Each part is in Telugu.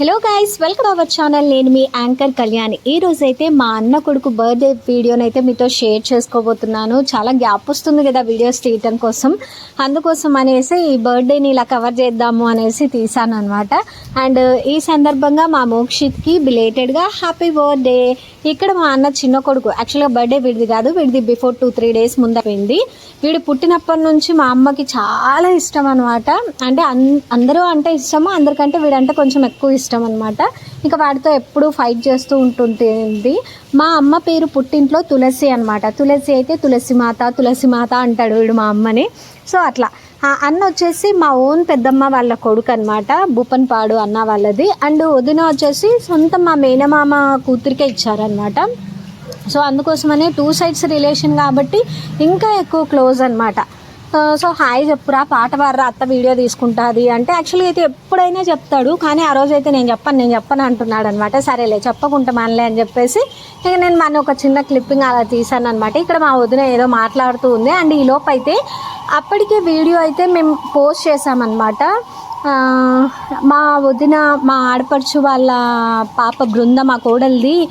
Hello guys welcome our channel నేను మీ యాంకర్ కళ్యాణ్. ఈ రోజు అయితే మా అన్న కొడుకు బర్త్డే వీడియోని అయితే మీతో షేర్ చేసుకోబోతున్నాను. చాలా గ్యాప్ వస్తుంది కదా వీడియోస్ తీయటం కోసం. అందుకోసం అనేసి ఈ బర్త్డేని ఇలా కవర్ చేద్దాము అనేసి తీసాను అనమాట అండ్ ఈ సందర్భంగా మా మోక్షిత్కి బిలేటెడ్గా హ్యాపీ బర్త్డే ఇక్కడ మా అన్న చిన్న కొడుకు. యాక్చువల్గా బర్త్డే వీడిది కాదు. వీడిది బిఫోర్ టూ త్రీ డేస్ ముందైంది వీడు పుట్టినప్పటి నుంచి మా అమ్మకి చాలా ఇష్టం అనమాట అంటే అందరూ అంటే ఇష్టము? అందరికంటే వీడంటే కొంచెం ఎక్కువ ఇష్టం. ఇష్టం అనమాట ఇంకా వాడితో ఎప్పుడూ ఫైట్ చేస్తూ ఉంటుంటుంది. మా అమ్మ పేరు పుట్టింట్లో తులసి అనమాట తులసి అయితే తులసి మాత తులసి మాత అంటాడు వీడు మా అమ్మని. సో అట్లా. అన్న వచ్చేసి మా ఓన్ పెద్దమ్మ వాళ్ళ కొడుకు అనమాట బుపన్పాడు అన్న వాళ్ళది. అండ్ వదిన వచ్చేసి సొంత మా మేనమామ కూతురికే ఇచ్చారనమాట సో అందుకోసమనే టూ సైడ్స్ రిలేషన్ కాబట్టి ఇంకా ఎక్కువ క్లోజ్ అనమాట సో హాయ్ చెప్పురా పాట పాడరా అత్త వీడియో తీసుకుంటుంది అంటే యాక్చువల్గా అయితే ఎప్పుడైనా చెప్తాడు కానీ ఆ రోజు అయితే నేను చెప్పను నేను చెప్పను అంటున్నాడు అనమాట సరేలే చెప్పకుండా మనలే అని చెప్పేసి ఇక నేను మన ఒక చిన్న క్లిప్పింగ్ అలా తీసాను అనమాట ఇక్కడ మా వదిన ఏదో మాట్లాడుతూ ఉంది. అండ్ ఈ లోపు అయితే అప్పటికే వీడియో అయితే మేము పోస్ట్ చేసామన్నమాట మా వదిన మా ఆడపడుచు వాళ్ళ పాప బృంద మా కోడలిది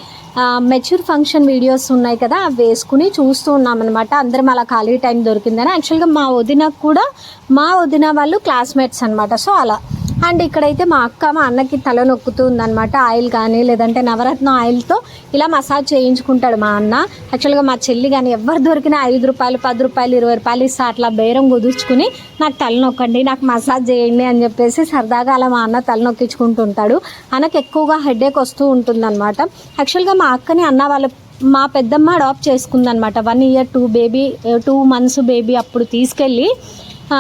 మెచ్యూర్ ఫంక్షన్ వీడియోస్ ఉన్నాయి కదా అవి వేసుకుని చూస్తూ ఉన్నాం అనమాట అందరం అలా ఖాళీ టైం దొరికిందని. యాక్చువల్గా మా వదినకు కూడా మా వదిన వాళ్ళు క్లాస్మేట్స్ అనమాట సో అలా. అండ్ ఇక్కడైతే మా అక్క మా అన్నకి తల నొక్కుతుంది ఆయిల్ కానీ లేదంటే నవరత్న ఆయిల్తో ఇలా మసాజ్ చేయించుకుంటాడు మా అన్న. యాక్చువల్గా మా చెల్లి కానీ ఎవరు దొరికినా ఐదు రూపాయలు పది రూపాయలు ఇరవై రూపాయలు ఇస్తా అట్లా బేరం కుదుర్చుకుని నాకు తల నొక్కండి నాకు మసాజ్ చేయండి అని చెప్పేసి సరదాగా అలా మా అన్న తల నొక్కించుకుంటుంటాడు. అన్నకు ఎక్కువగా హెడేక్ వస్తూ ఉంటుందన్నమాట. యాక్చువల్గా మా అక్కని అన్న వాళ్ళ మా పెద్దమ్మ adopt చేసుకుందనమాట one year two baby two months baby అప్పుడు తీసుకెళ్ళి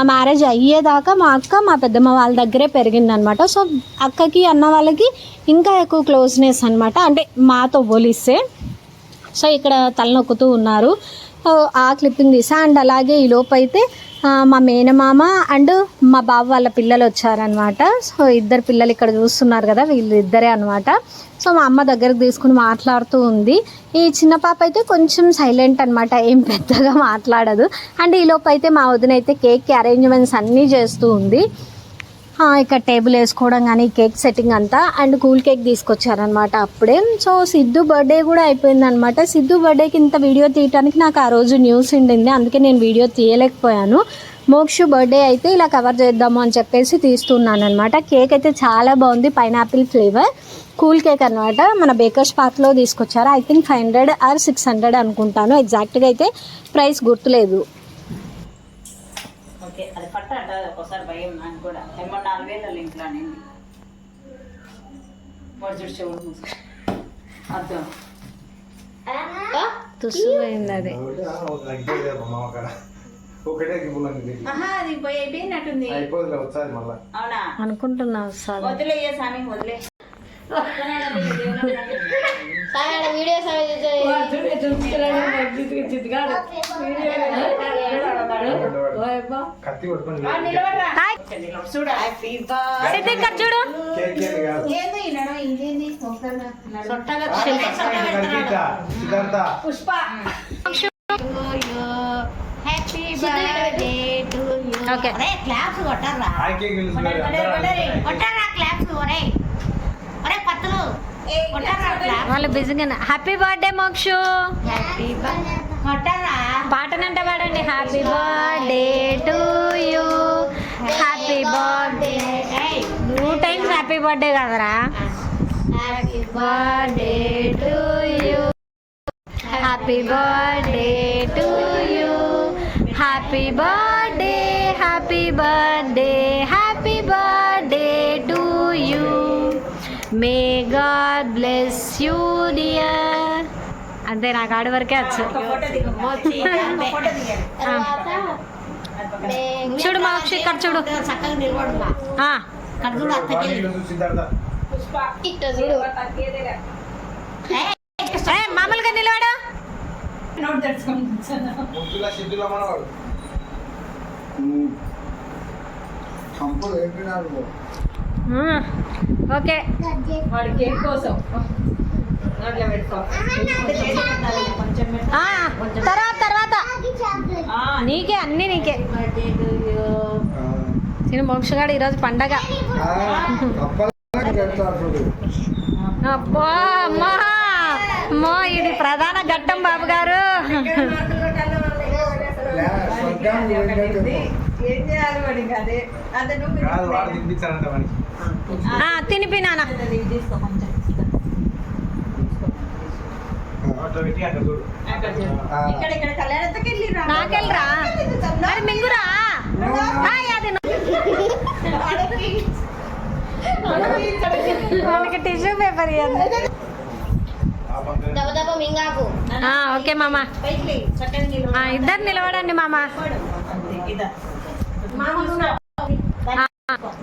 మ్యారేజ్ అయ్యేదాకా మా అక్క మా పెద్దమ్మ వాళ్ళ దగ్గరే పెరిగిందనమాట. సో అక్కకి అన్న వాళ్ళకి ఇంకా ఎక్కువ క్లోజ్నెస్ అనమాట అంటే మాతో పోలిస్తే. సో ఇక్కడ తలనొక్కుతూ ఉన్నారు. ఆ క్లిప్పింగ్ తీసా. అండ్ అలాగే ఈ లోపు అయితే మా మేనమామ అండ్ మా బావ వాళ్ళ పిల్లలు వచ్చారనమాట సో ఇద్దరు పిల్లలు ఇక్కడ చూస్తున్నారు కదా వీళ్ళు ఇద్దరే అనమాట సో మా అమ్మ దగ్గరకు తీసుకుని మాట్లాడుతూ ఉంది. ఈ చిన్న పాప అయితే కొంచెం సైలెంట్ అనమాట ఏం పెద్దగా మాట్లాడదు. అండ్ ఈ లోపైతే అయితే మా వదిన అయితే కేక్కి అరేంజ్మెంట్స్ అన్నీ చేస్తూ ఉంది. ఇక్కడ టేబుల్ వేసుకోవడం కానీ కేక్ సెట్టింగ్ అంతా. అండ్ కూల్ కేక్ తీసుకొచ్చారనమాట అప్పుడే. సో సిద్ధు బర్త్డే కూడా అయిపోయిందనమాట సిద్ధు బర్త్డేకి ఇంత వీడియో తీయడానికి నాకు ఆ రోజు న్యూస్ ఉండింది. అందుకే నేను వీడియో తీయలేకపోయాను. మోక్షు బర్త్డే అయితే ఇలా కవర్ చేద్దాము అని చెప్పేసి తీస్తున్నాను అనమాట కేక్ అయితే చాలా బాగుంది. Pineapple flavour. కూల్ కేక్ అనమాట మన బేకర్స్ పార్క్లో తీసుకొచ్చారు. I think five hundred or six hundred అనుకుంటాను. ఎగ్జాక్ట్గా అయితే ప్రైస్ గుర్తులేదు. ఓకే అది పట్ట అంటారు ఒకసారి భయం నాకు కూడా ఏమో నాలుగు వేల లింక్లో అనింది వాడు చూడు చెవుడు మూసుకో అర్థం తుస్సుపోయింది అది ఒకటే అది పోయి అయిపోయినట్టుంది అయిపోతుంది ఒకసారి మళ్ళా అవునా అనుకుంటున్నా సార్ వదిలే స్వామి వదిలే చూడు. పుష్ప. ఓకే క్లాప్స్ కొట్టారా. కొట్టారా క్లాప్స్ ఒరే. ఒరే పత్తులు. వాళ్ళు బిజీగా హ్యాపీ బర్త్డే మోక్షు. హ్యాపీ కొట్టారా పాటనంటే పాడండి. Happy birthday to you happy birthday two times happy birthday కదరా? Happy birthday to you happy birthday to you happy birthday happy birthday happy birthday to you may God bless you dear అంతే నాకు ఆడి వరకే వచ్చు. చూడు మా. ఇక్కడ చూడు మామూలుగా నిలవాడు ఆ, ఓకే. వాడి కేక్ కోసం? తర్వాత తర్వాత. నీకే అన్నీ నీకే. నేను మోక్షగాడు ఈరోజు పండగ. అబ్బా అమ్మా. అమ్మో ఇది ప్రధాన ఘట్టం బాబు గారు. లే, స్వర్గానికి నాకెళ్ళరా? మరి మింగురా? హాయ్, అది నా- వాళ్ళకి టిష్యూ పేపర్ ఓకే మామ. ఇద్దరు నిలబడండి మామ.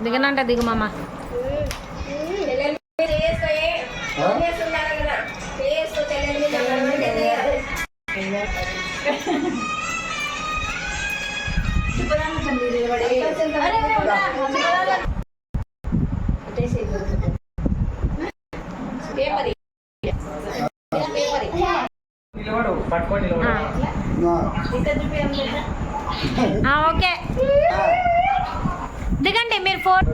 దిగనంట దిగు మామ. ఓకే. దిగండి మీరు ఫోన్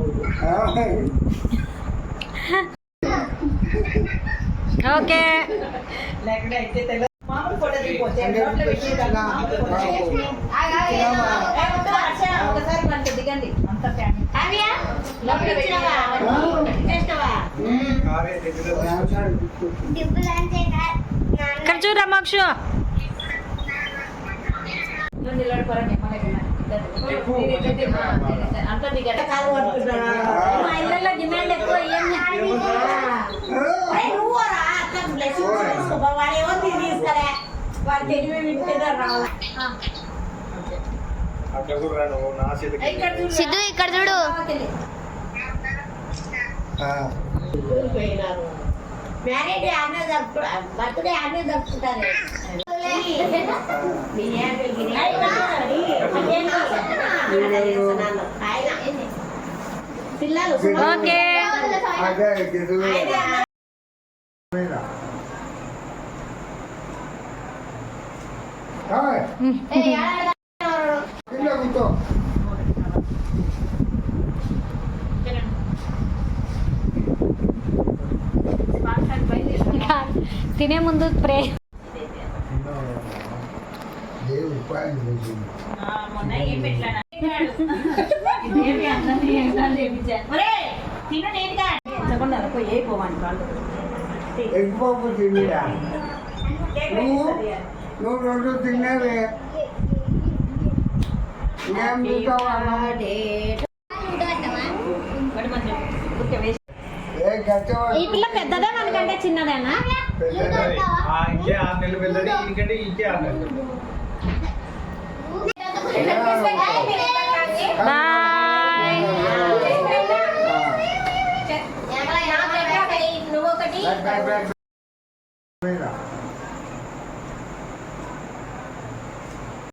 ఓకే. ఒకసారి మనకి దిగండి. అంత ఇక్కడ చూడు మోక్షు? మా ఇళ్ళల్లో డిమాండ్ ఎక్కువ ఏం నువ్వు రా, వాడు తెలివి వింటేదా రావాలా? సిద్ధు ఇక్కడ చూడు. మ్యారేజ్ ఆమె జరుపు బర్త్డే ఆమె జరుపుకుంటారు. పిల్లలు ఓకే అదే గిదులు మీద. హాయ్, కింద కూర్చో తినే ముందు స్ప్రే దేవుడు ఉపాయం చేసింది నువ్వు రెండు? ఏ గచ్చవాడు ఈ పిల్ల పెద్దదా మనకంటే చిన్నదేనా? ఇంకే ఆరు నెలలు పెద్దది. ఇంకంటే ఇంకే ఆరు నెలలు.